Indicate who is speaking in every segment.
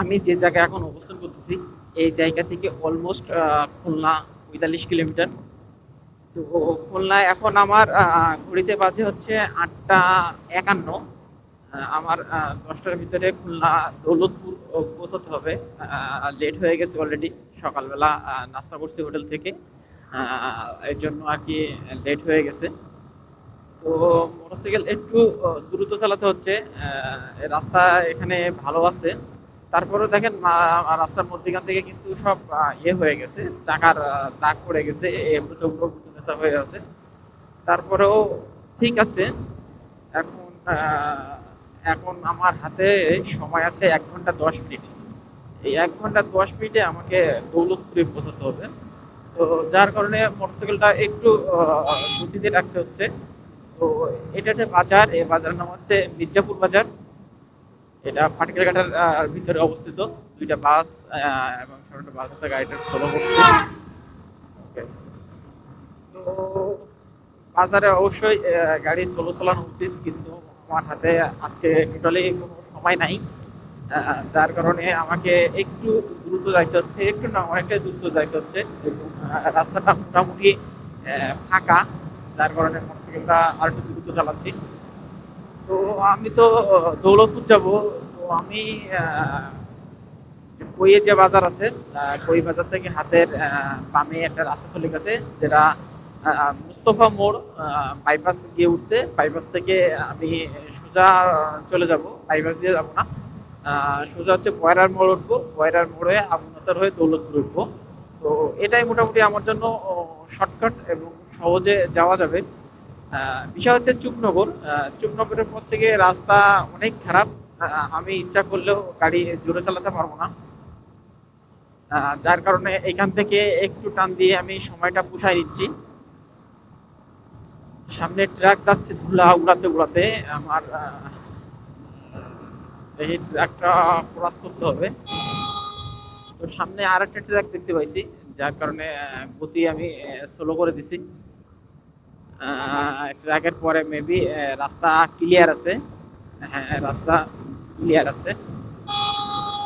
Speaker 1: আমি যে জায়গায় এখন অবস্থান করতেছি, এই জায়গা থেকে অলমোস্ট খুলনা পঁয়তাল্লিশ কিলোমিটার। তো খুলনায় এখন আমার ঘড়িতে বাজে হচ্ছে আটটা একান্ন। আমার দশটার ভিতরে খুলনা দৌলতপুর পৌঁছাতে হবে। লেট হয়ে গেছে অলরেডি সকালবেলা নাস্তা করছি হোটেল থেকে। এর জন্য আর কি লেট হয়ে গেছে। তো মোটরসাইকেল একটু দ্রুত চালাতে হচ্ছে। রাস্তা এখানে ভালো আছে। তারপরেও দেখেন রাস্তার মধ্যখান থেকে কিন্তু সব ইয়ে হয়ে গেছে, চাকার দাগ পড়ে গেছে হয়ে আছে। তারপরেও ঠিক আছে, এখন এখন আমার হাতে সময় আছে এক ঘণ্টা দশ মিনিট। এই এক ঘণ্টা দশ মিনিটে আমাকে দৌলতপুরে পৌঁছাতে হবে। তো যার কারণে মোটরসাইকেলটা একটু গতিতে রাখতে হচ্ছে। তো এটা একটা বাজার, এই বাজারের নাম হচ্ছে মির্জাপুর বাজার। এটা পাটিকালঘাটার আহ, ভিতরে অবস্থিত। দুইটা বাস এবং সামনে বাস আছে গাড়িটা স্লো করছে। তো বাজারে অবশ্যই গাড়ি স্লো চালানো উচিত কিন্তু আমার হাতে আজকে টোটালি কোনো সময় নাই। যার কারণে আমাকে একটু দ্রুত যাইতে হচ্ছে একটু না অনেকটাই দ্রুত যাইতে হচ্ছে। এবং রাস্তাটা মোটামুটি ফাঁকা যার কারণে মোটরসাইকেলটা আর একটু দ্রুত চালাচ্ছি। তো আমি তো দৌলতপুর যাব তো আমি আহ, যে বাজার আছে কই বাজার থেকে হাতের বামে একটা রাস্তা চলে গেছে যেটা মুস্তফা মোড় বাইপাস গিয়ে উঠছে। বাইপাস থেকে আমি সোজা চলে যাব বাইপাস দিয়ে যাব না। সোজা হচ্ছে বয়রার মোড় উঠবো। বয়রার মোড়ে আবু নাসার হয়ে দৌলতপুর উঠবো। তো এটাই মোটামুটি আমার জন্য শর্টকাট এবং সহজে যাওয়া যাবে। বিষয় হচ্ছে চুপনগর। চুপনগরের পর থেকে রাস্তা অনেক খারাপ। আমি ইচ্ছা করলেও গাড়ি জোরে চালাতে পারব না। যার কারণে এখান থেকে একটু টান দিয়ে আমি সময়টা পুষাই নিচ্ছি। সামনে ট্রাক যাচ্ছে ধুলা উড়াতে উড়াতে। আমার এই ট্রাকটা ক্রস করতে হবে। তো সামনে আর একটা ট্রাক দেখতে পাইছি, যার কারণে গতি আমি স্লো করে দিছি। ট্রাকের পরে মেবি রাস্তা ক্লিয়ার আছে। হ্যাঁ রাস্তা ক্লিয়ার আছে।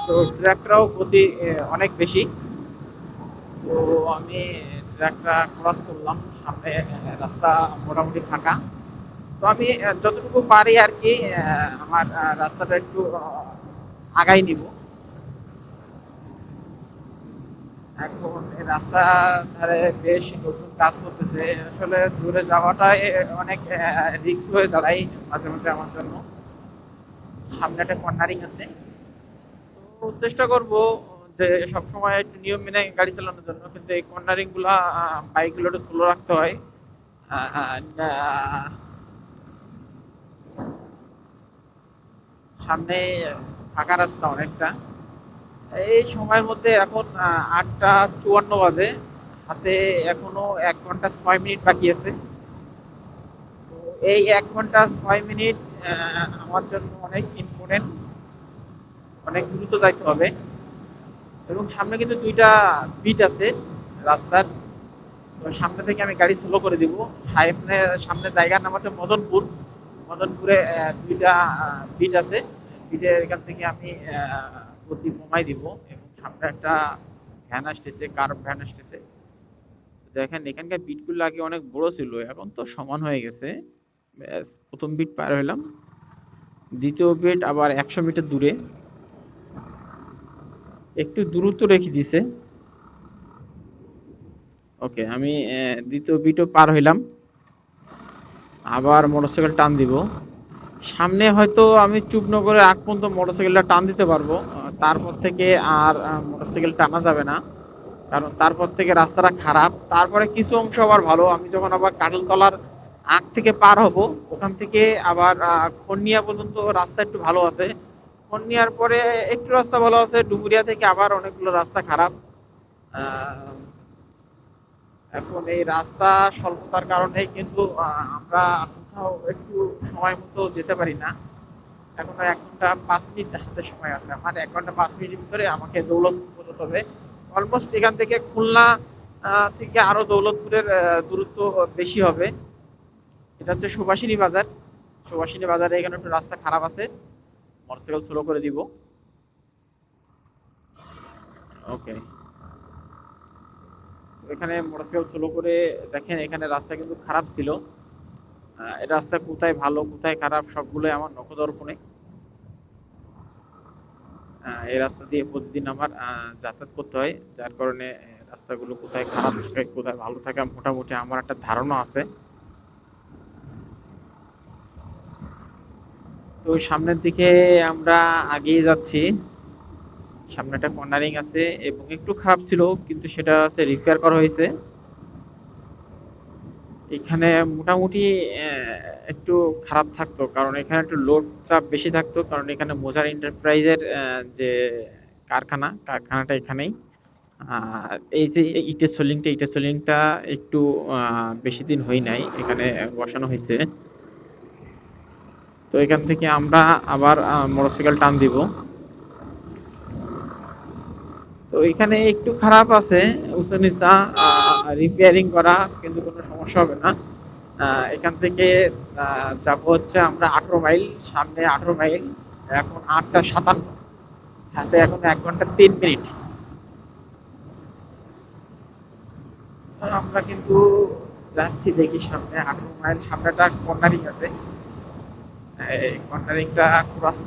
Speaker 1: তো ট্রাকটাও গতি অনেক বেশি। তো আমি ট্রাকটা ক্রস করলাম। সামনে রাস্তা মোটামুটি ফাঁকা। তো আমি যতটুকু পারি আর কি আমার রাস্তাটা একটু আগাই নিব। এখন রাস্তা ধারে বেশ নতুন কাজ করতেছে। আসলে দূরে যাওয়াটাই অনেক রিস্ক হয়ে দাঁড়ায় মাঝে মাঝে আমার জন্য। সামনে একটা কর্নারিং আছে। তো চেষ্টা করব যে সবসময় একটু নিয়ম মেনে গাড়ি চালানোর জন্য, কিন্তু এই কর্নারিংগুলা বাইকগুলো একটু স্লো রাখতে হয়। সামনে ফাঁকা রাস্তা অনেকটা। এই সময়ের মধ্যে এখন আটটা চুয়ান্ন বাজে। হাতে এখনও এক ঘণ্টা ছয় মিনিট বাকি আছে। তো এই এক ঘণ্টা ছয় মিনিট আমার জন্য অনেক ইম্পর্টেন্ট অনেক দ্রুত যাইতে হবে। এবং সামনে কিন্তু দুইটা বিট আছে রাস্তার। তো সামনে থেকে আমি গাড়ি স্লো করে দিব। সামনে সামনে জায়গার নাম হচ্ছে মদনপুর। মদনপুরে দুইটা বিট আছে। বিটের এখান থেকে আমি গতি কমাই দিব এবং সামনে একটা ভ্যান আসতেছে কার ভ্যান আসতেছে। দেখেন, এখানকার বিটগুলো আগে অনেক বড় ছিল, এখন তো সমান হয়ে গেছে। ব্যাস, প্রথম বিট পার হইলাম। দ্বিতীয় বিট আবার একশো মিটার দূরে। একটু দূরত্ব রেখে দিছে। ওকে আমি দ্বিতীয় বিটও পার হইলাম। আবার মোটরসাইকেল টান দিব। সামনে হয়তো আমি চুপনগরের আগ পর্যন্ত মোটরসাইকেলটা টান দিতে পারব। তারপর থেকে আর মোটরসাইকেল টানা যাবে না। কারণ তারপর থেকে রাস্তাটা খারাপ। তারপরে কিছু অংশ আবার ভালো। আমি যখন আবার কাটলতলার আগ থেকে পার হব ওখান থেকে আবার আহ, খন্নিয়া পর্যন্ত রাস্তা একটু ভালো আছে। খন্নিয়ার পরে একটু রাস্তা ভালো আছে। ডুমুরিয়া থেকে আবার অনেকগুলো রাস্তা খারাপ। এখন এই রাস্তা স্বল্পতার কারণে কিন্তু আমরা কোথাও একটু সময় মতো যেতে পারি না। এখন এক ঘণ্টা পাঁচ মিনিট হাতে সময় আছে। আমার এক ঘণ্টা পাঁচ মিনিটের ভিতরে আমাকে দৌলতপুর পৌঁছতে হবে। অলমোস্ট এখান থেকে খুলনা থেকে আরও দৌলতপুরের দূরত্ব বেশি হবে। এটা হচ্ছে সুভাষিনী বাজার। সুভাষিনী বাজারে এখানে একটু রাস্তা খারাপ আছে। মোটরসাইকেল স্লো করে দিব। ওকে এখানে মোটরসাইকেল স্লো করে দেখেন, এখানে রাস্তা কিন্তু খারাপ ছিল। রাস্তা কোথায় ভালো, কোথায় খারাপ, সবগুলোই আমার নখদর্পণে। এই রাস্তা দিয়ে প্রতিদিন আমার যাতায়াত করতে হয়, যার কারণে রাস্তাগুলো কোথায় খারাপ থাকে, কোথায় ভালো থাকে, মোটামুটি আমার একটা ধারণা আছে। তো সামনের দিকে আমরা এগিয়ে যাচ্ছি। সামনে একটা কর্নারিং আছে এবং একটু খারাপ ছিল, কিন্তু সেটা হচ্ছে রিপেয়ার করা হয়েছে। এখানে মোটামুটি একটু খারাপ থাকতো। কারণ এখানে একটু লোড চাপ বেশি থাকতো। কারণ এখানে মোজার এন্টারপ্রাইজের যে কারখানা, কারখানাটা এখানেই। এই যে ইটের সোলিংটা ইটের সোলিংটা একটু বেশি দিন হয় নাই। এখানে বসানো হয়েছে তো এখান থেকে আমরা আবার মোটরসাইকেল টান দিব। তো এখানে একটু খারাপ আছে। উঁচু নিচা রিপেয়ারিং করা। কিন্তু কোনো সমস্যা হবে না। এখান থেকে যাব হচ্ছে আমরা আঠারো মাইল, সামনে আঠারো মাইল, এখন আটটা সাতান্ন। হাতে এখন এক ঘণ্টা তিন মিনিট। আমরা কিন্তু যাচ্ছি দেখি সামনে আঠারো মাইল, সামনেটা কর্নারিং আছে। এই কর্নারিংটা ক্রস